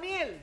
Camille,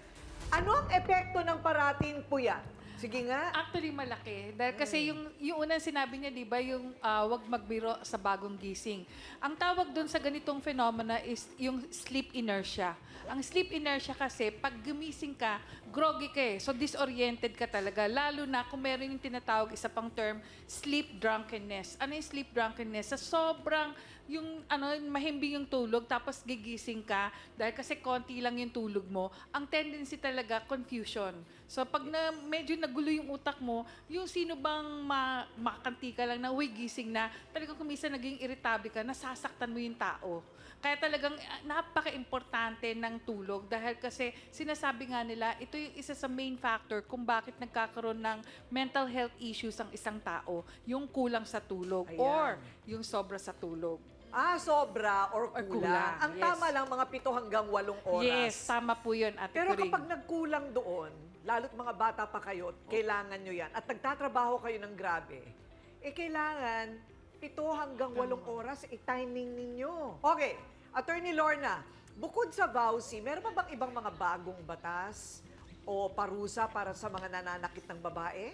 ano ang epekto ng parating puyat? Sige nga. Actually, malaki. Dahil kasi yung, yung unang sinabi niya, di ba, yung ah, wag magbiro sa bagong gising. Ang tawag doon sa ganitong phenomena is yung sleep inertia. Ang sleep inertia kasi, pag gumising ka, groggy ka eh. So, disoriented ka talaga. Lalo na kung meron yung tinatawag, isa pang term, sleep drunkenness. Ano yung sleep drunkenness? Sa sobrang, yung ano, mahimbing yung tulog, tapos gigising ka, dahil kasi konti lang yung tulog mo, ang tendency talaga, confusion. So, pag na, medyo nagulo yung utak mo, yung sino bang ma, makakanti ka lang na, uy, gising na, talagang kumisa naging irritable ka, nasasaktan mo yung tao. Kaya talagang ah, napaka-importante ng tulog dahil kasi sinasabi nga nila, ito yung isa sa main factor kung bakit nagkakaroon ng mental health issues ang isang tao, yung kulang sa tulog Ayan. or yung sobra sa tulog. Ah, sobra or Or kulang. kulang, Ang yes. tama lang, mga pito hanggang walong oras. Yes, tama po yun, Ate Pero kapag nagkulang doon, lalo't mga bata pa kayo, kailangan nyo yan, at nagtatrabaho kayo ng grabe, eh kailangan pito hanggang walong oras, i-timing ninyo. Okay, Attorney Lorna, bukod sa VAUSI, meron pa bang ibang mga bagong batas o parusa para sa mga nananakit ng babae?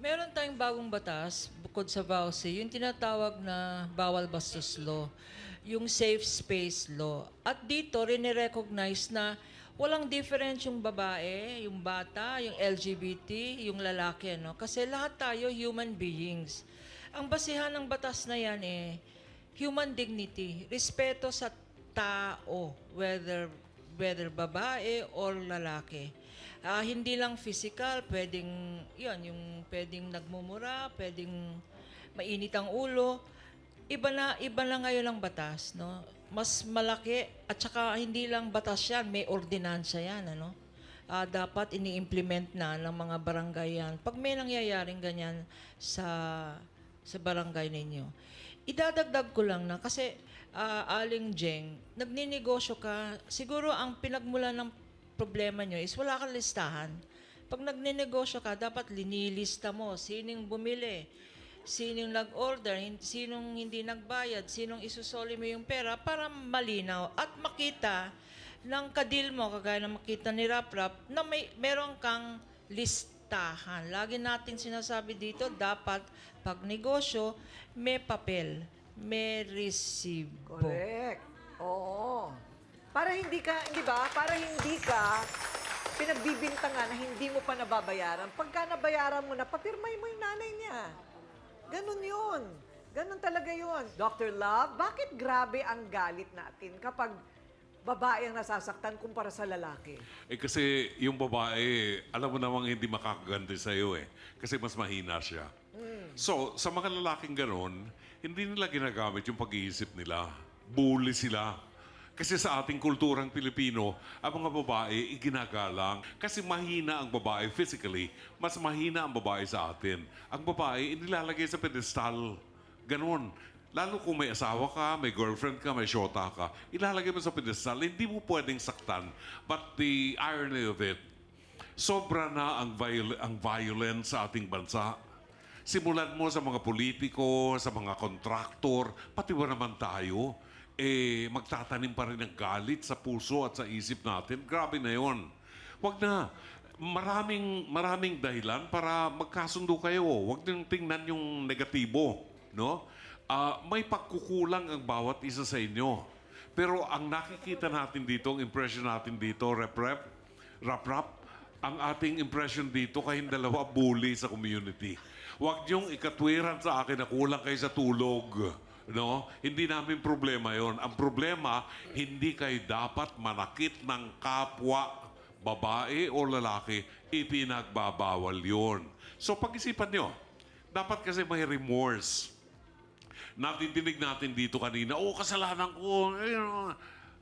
Meron tayong bagong batas bukod sa VAUSI, yung tinatawag na bawal bastos law, yung safe space law. At dito, rini-recognize na walang difference yung babae, yung bata, yung LGBT, yung lalaki. No? Kasi lahat tayo human beings. Ang basihan ng batas na yan eh, human dignity, respeto sa tao, whether whether babae or lalaki. Ah, hindi lang physical, pwedeng, yun, yung pwedeng nagmumura, pwedeng mainit ang ulo. Iba na, iba na ngayon ang batas, no? Mas malaki, at saka hindi lang batas yan, may ordinansya yan, ano? Ah, dapat ini-implement na ng mga barangay yan. Pag may nangyayaring ganyan sa sa barangay ninyo. Idadagdag ko lang na kasi ah, Aling Jeng, nagninegosyo ka, siguro ang pinagmula ng problema nyo is wala kang listahan. Pag nagninegosyo ka, dapat linilista mo sinong bumili, sinong nag-order, sinong hindi nagbayad, sinong isusoli mo yung pera para malinaw at makita ng kadil mo, kagaya na makita ni Rap Rap, na may, meron kang listahan. Lagi nating sinasabi dito, dapat pag negosyo, may papel, may resibo. Correct. Oo. Para hindi ka, di ba? Para hindi ka pinagbibintangan na hindi mo pa nababayaran. Pagka nabayaran mo na, papirmay mo yung nanay niya. Ganun yun. Ganun talaga yun. Dr. Love, bakit grabe ang galit natin kapag babae ang nasasaktan kumpara sa lalaki? Eh kasi yung babae, alam mo namang hindi makakaganti sa iyo eh. Kasi mas mahina siya. So, sa mga lalaking ganon, hindi nila ginagamit yung pag-iisip nila. Bully sila. Kasi sa ating kulturang Pilipino, ang mga babae iginagalang. Kasi mahina ang babae physically, mas mahina ang babae sa atin. Ang babae, inilalagay sa pedestal. Ganon. Lalo kung may asawa ka, may girlfriend ka, may shota ka, ilalagay mo sa pedestal, hindi mo pwedeng saktan. But the irony of it, sobra na ang, viol- ang violence sa ating bansa. Simulan mo sa mga politiko, sa mga kontraktor, pati ba naman tayo, eh, magtatanim pa rin ng galit sa puso at sa isip natin. Grabe na yon. Wag na. Maraming, maraming dahilan para magkasundo kayo. Huwag niyong tingnan yung negatibo. No? Ah, may pagkukulang ang bawat isa sa inyo. Pero ang nakikita natin dito, ang impression natin dito, rep-rep, rap-rap, ang ating impression dito kayong dalawa bully sa community. Huwag niyong ikatwiran sa akin na kulang kayo sa tulog. No? Hindi namin problema yon. Ang problema, hindi kayo dapat manakit ng kapwa babae o lalaki, ipinagbabawal yon. So pag-isipan nyo, dapat kasi may remorse. Natidinig natin dito kanina, oh, kasalanan ko. ayun."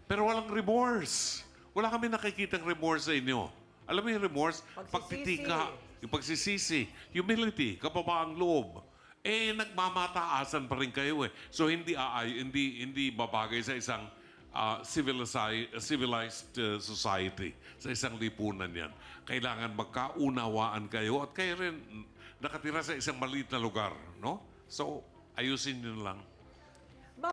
Pero walang remorse. Wala kami nakikitang remorse sa inyo. Alam mo yung remorse? Pagsisisi. Pagtitika, yung pagsisisi, humility, kapabaang loob. Eh, nagmamataasan pa rin kayo eh. So, hindi aay, hindi, hindi babagay sa isang ah, civilized, civilized uh, society, sa isang lipunan yan. Kailangan magkaunawaan kayo at kayo rin nakatira sa isang maliit na lugar, no? So, ayusin nyo lang.